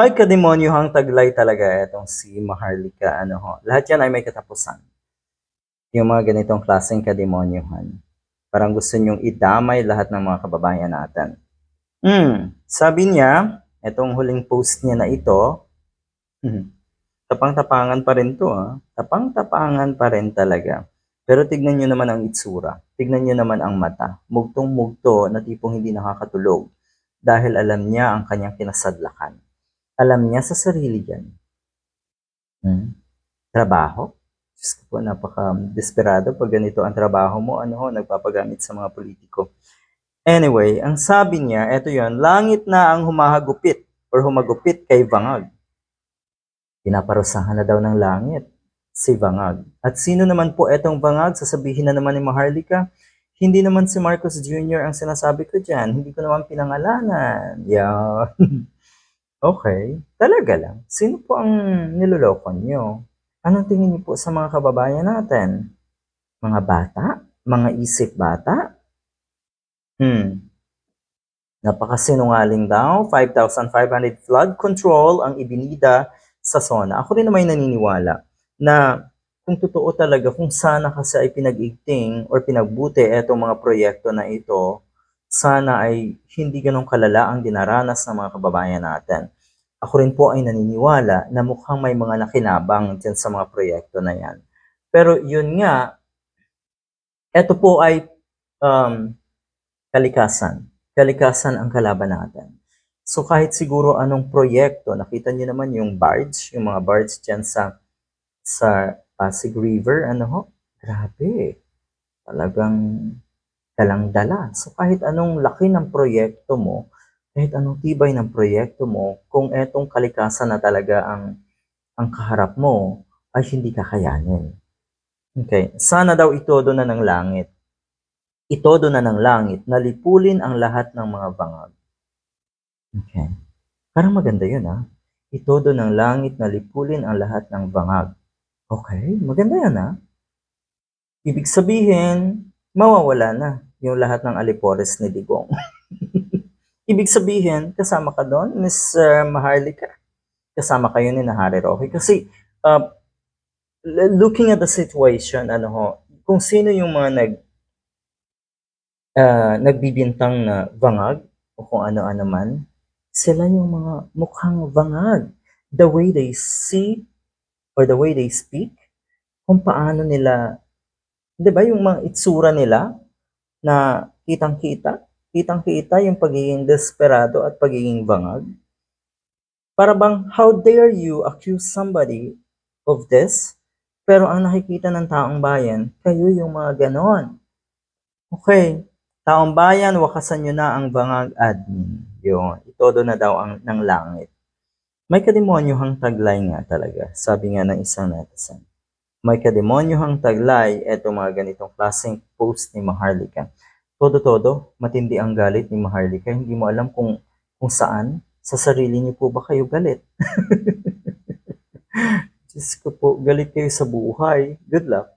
May taglay talaga itong si Maharlika. Ano ho. Lahat yan ay may katapusan. Yung mga ganitong klaseng kademonyohan. Parang gusto nyong idamay lahat ng mga kababayan natin. Hmm, sabi niya, itong huling post niya na ito, hmm, tapang-tapangan pa rin to ah. Tapang-tapangan pa rin talaga. Pero tignan nyo naman ang itsura. Tignan nyo naman ang mata. Mugtong-mugto na tipong hindi nakakatulog. Dahil alam niya ang kanyang kinasadlakan. Alam niya sa sarili yan. Hmm? Trabaho? Diyos ko po, napaka-desperado pag ganito ang trabaho mo. Ano ho, nagpapagamit sa mga politiko. Anyway, ang sabi niya, eto yon langit na ang humahagupit or humagupit kay Bangag. Pinaparusahan na daw ng langit si Bangag. At sino naman po etong Bangag? Sasabihin na naman ni Maharlika, hindi naman si Marcos Jr. ang sinasabi ko dyan. Hindi ko naman pinangalanan. Yan. okay. Talaga lang. Sino po ang niloloko nyo? Anong tingin niyo po sa mga kababayan natin? Mga bata? Mga isip bata? Hmm. Napakasinungaling daw. 5,500 flood control ang ibinida sa zona. Ako rin naman naniniwala na kung totoo talaga, kung sana kasi ay pinag-igting or pinagbuti etong mga proyekto na ito, sana ay hindi ganong kalala ang dinaranas ng mga kababayan natin. Ako rin po ay naniniwala na mukhang may mga nakinabang dyan sa mga proyekto na yan. Pero yun nga, ito po ay um, kalikasan. Kalikasan ang kalaban natin. So kahit siguro anong proyekto, nakita niyo naman yung barge, yung mga barge dyan sa sa Pasig River, ano ho? Grabe. Talagang dalang-dala. So kahit anong laki ng proyekto mo, kahit anong tibay ng proyekto mo, kung etong kalikasan na talaga ang ang kaharap mo, ay hindi kakayanin. Okay. Sana daw itodo na ng langit. Itodo na ng langit, nalipulin ang lahat ng mga bangag. Okay. Parang maganda yun ah. Itodo ng langit na lipulin ang lahat ng bangag. Okay, maganda yan ah. Ibig sabihin, mawawala na yung lahat ng alipores ni Digong. Ibig sabihin, kasama ka doon, Miss uh, Maharlika. Kasama kayo ni Nahari Roque. Kasi, uh, looking at the situation, ano ho, kung sino yung mga nag, uh, nagbibintang na bangag, o kung ano-ano man, sila yung mga mukhang bangag. The way they see, or the way they speak, kung paano nila, di ba yung mga itsura nila, na kitang-kita, kitang-kita yung pagiging desperado at pagiging bangag. Para bang, how dare you accuse somebody of this, pero ang nakikita ng taong bayan, kayo yung mga ganon. Okay, taong bayan, wakasan nyo na ang bangag admin. Yun, itodo na daw ang, ng langit. May kademonyohang taglay nga talaga, sabi nga ng isang netizen. May kademonyohang taglay, eto mga ganitong klaseng post ni Maharlika. Todo-todo, matindi ang galit ni Maharlika. Hindi mo alam kung, kung saan. Sa sarili niyo po ba kayo galit? Diyos ko po, galit kayo sa buhay. Good luck.